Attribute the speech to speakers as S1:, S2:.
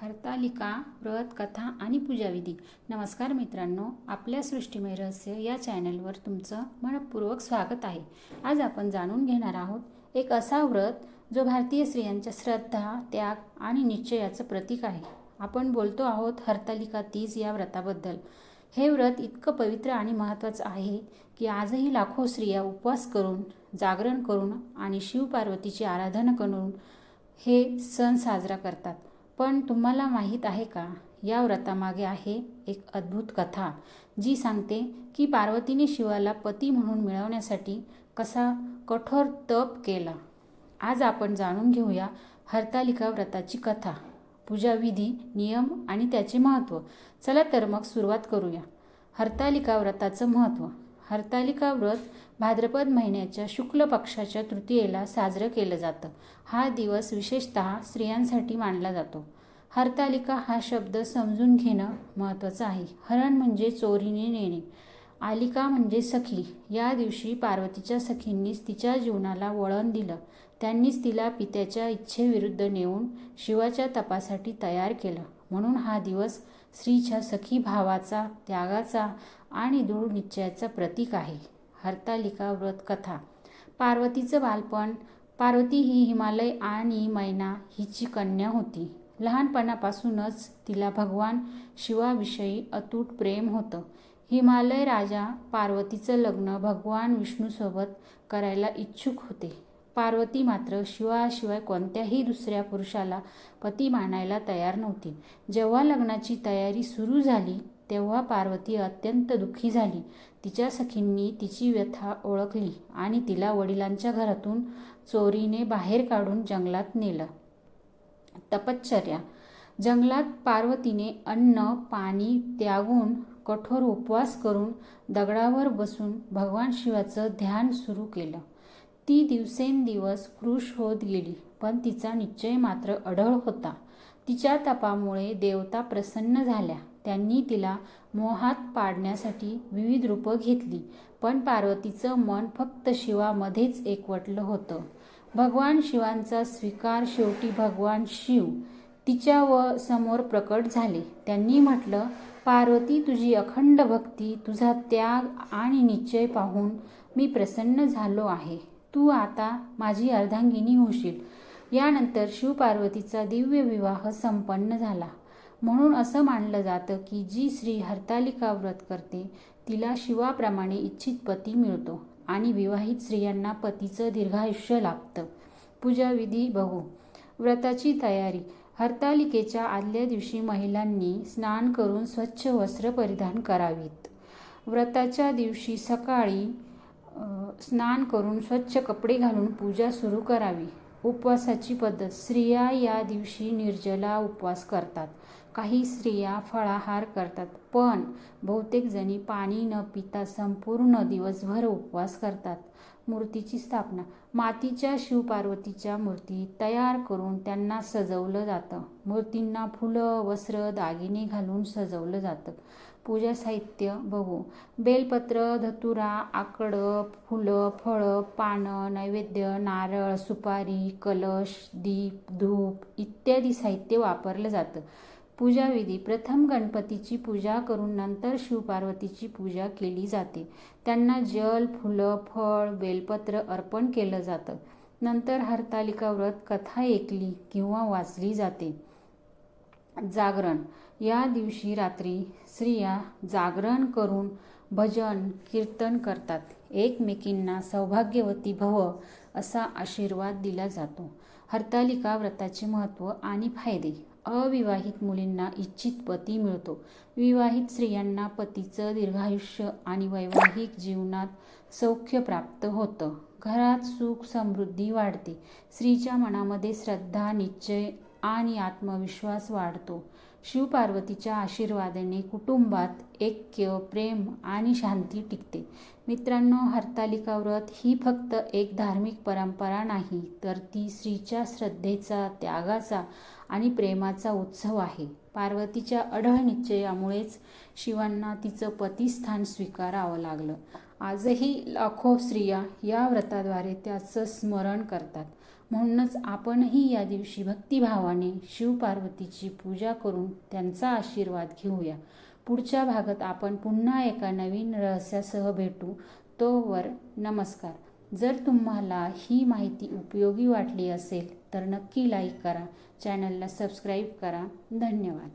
S1: हरतालिका व्रत कथा आणि पूजाविधी. नमस्कार मित्रांनो आपल्या सृष्टीमय रहस्य या चॅनलवर तुमचं मनपूर्वक स्वागत आहे. आज आपण जाणून घेणार आहोत एक असा व्रत जो भारतीय स्त्रियांच्या श्रद्धा त्याग आणि निश्चयाचं प्रतीक आहे. आपण बोलतो आहोत हरतालिका तीज या व्रताबद्दल. हे व्रत इतकं पवित्र आणि महत्त्वाचं आहे की आजही लाखो स्त्रिया उपवास करून जागरण करून आणि शिवपार्वतीची आराधना करून हे सण साजरा करतात. पण तुम्हाला माहीत आहे का? या व्रतामागे आहे एक अद्भुत कथा जी सांगते की पार्वतीने शिवाला पती म्हणून मिळवण्यासाठी कसा कठोर तप केला. आज आपण जाणून घेऊया हरतालिका व्रताची कथा पूजाविधी नियम आणि त्याचे महत्त्व. चला तर मग सुरुवात करूया. हरतालिका व्रताचं महत्त्व. हरतालिका व्रत भाद्रपद महिन्याच्या शुक्ल पक्षाच्या तृतीयेला साजरं केलं जातं. हा दिवस विशेषतः स्त्रियांसाठी मानला जातो. हरतालिका हा शब्द समजून घेणं महत्त्वाचं आहे. हरण म्हणजे चोरीने नेणे आलिका म्हणजे सखी. या दिवशी पार्वतीच्या सखींनीच तिच्या जीवनाला वळण दिलं. त्यांनीच तिला पित्याच्या इच्छेविरुद्ध नेऊन शिवाच्या तपासाठी तयार केलं. म्हणून हा दिवस स्त्रीच्या सखी भावाचा त्यागाचा आणि दृढ निश्चयाचा प्रतीक आहे. हरतालिका व्रत कथा. पार्वतीचं बालपण. पार्वती ही हिमालय आणि मैना हिची कन्या होती. लहानपणापासूनच तिला भगवान शिवाविषयी अतूट प्रेम होतं. हिमालय राजा पार्वतीचं लग्न भगवान विष्णूसोबत करायला इच्छुक होते. पार्वती मात्र शिवाशिवाय कोणत्याही दुसऱ्या पुरुषाला पती मानायला तयार नव्हती. जेव्हा लग्नाची तयारी सुरू झाली तेव्हा पार्वती अत्यंत दुःखी झाली. तिच्या सखींनी तिची व्यथा ओळखली आणि तिला वडिलांच्या घरातून चोरीने बाहेर काढून जंगलात नेलं. तपश्चर्या. जंगलात पार्वतीने अन्न पाणी त्यागून कठोर उपवास करून दगडावर बसून भगवान शिवाचं ध्यान सुरू केलं. ती दिवसेंदिवस कृश होत गेली पण तिचा निश्चय मात्र अढळ होता. तिच्या तपामुळे देवता प्रसन्न झाल्या. त्यांनी तिला मोहात पाडण्यासाठी विविध रूपं घेतली पण पार्वतीचं मन फक्त शिवामध्येच एकवटलं होतं. भगवान शिवांचा स्वीकार शेवटी भगवान शिव तिच्या व समोर प्रकट झाले. त्यांनी म्हटलं पार्वती तुझी अखंड भक्ती तुझा त्याग आणि निश्चय पाहून मी प्रसन्न झालो आहे. तू आता माझी अर्धांगिनी होशील. यानंतर शिवपार्वतीचा दिव्य विवाह संपन्न झाला. म्हणून असं मानलं जातं की जी श्री हरतालिका व्रत करते तिला शिवाप्रमाणे इच्छित पती मिळतो आणि विवाहित स्त्रियांना पतीचं दीर्घायुष्य लाभतं. पूजाविधी बघू. व्रताची तयारी. हरतालिकेच्या आदल्या दिवशी महिलांनी स्नान करून स्वच्छ वस्त्र परिधान करावीत. व्रताच्या दिवशी सकाळी स्नान करून स्वच्छ कपडे घालून पूजा सुरू करावी. उपवासाची पद्धत. स्त्रिया या दिवशी निर्जला उपवास करतात. काही स्त्रिया फळाहार करतात पण बहुतेक जणी पाणी न पिता संपूर्ण दिवसभर उपवास करतात. मूर्तीची स्थापना. मातीच्या शिवपार्वतीच्या मूर्ती तयार करून त्यांना सजवलं जातं. मूर्तींना फुलं वस्त्र दागिने घालून सजवलं जातं. पूजा साहित्य बघू. बेलपत्र धतुरा आकडं फुलं फळं पानं नैवेद्य नारळ सुपारी कलश दीप धूप इत्यादी साहित्य वापरलं जातं. पूजाविधी. प्रथम गणपतीची पूजा करून नंतर शिवपार्वतीची पूजा केली जाते. त्यांना जल फुलं फळ बेलपत्र अर्पण केलं जातं. नंतर हरतालिका व्रत कथा ऐकली किंवा वाचली जाते. जागरण. या दिवशी रात्री स्त्रिया जागरण करून भजन कीर्तन करतात. एकमेकींना सौभाग्यवती भव असा आशीर्वाद दिला जातो. हरतालिका व्रताचे महत्त्व आणि फायदे. अविवाहित मुलींना इच्छित पती मिळतो. विवाहित स्त्रियांना पतीचं दीर्घायुष्य आणि वैवाहिक जीवनात सौख्य प्राप्त होतं. घरात सुख समृद्धी वाढते. स्त्रीच्या मनामध्ये श्रद्धा निश्चय आणि आत्मविश्वास वाढतो. शिवपार्वतीच्या आशीर्वादाने कुटुंबात ऐक्य प्रेम आणि शांती टिकते. मित्रांनो हरतालिका व्रत ही फक्त एक धार्मिक परंपरा नाही तर ती स्त्रीच्या श्रद्धेचा त्यागाचा आणि प्रेमाचा उत्सव आहे. पार्वतीच्या अढळ निश्चयामुळेच शिवांना तिचं पतिस्थान स्वीकारावं लागलं. आजही लाखो स्त्रिया या व्रताद्वारे त्याचं स्मरण करतात. म्हणूनच आपणही या दिवशी भक्तिभावाने शिवपार्वतीची पूजा करून त्यांचा आशीर्वाद घेऊया. पुढच्या भागात आपण पुन्हा एका नवीन रहस्यासह भेटू. तोवर नमस्कार. जर तुम्हाला ही माहिती उपयोगी वाटली असेल तर नक्की लाईक करा. चॅनलला सबस्क्राईब करा. धन्यवाद.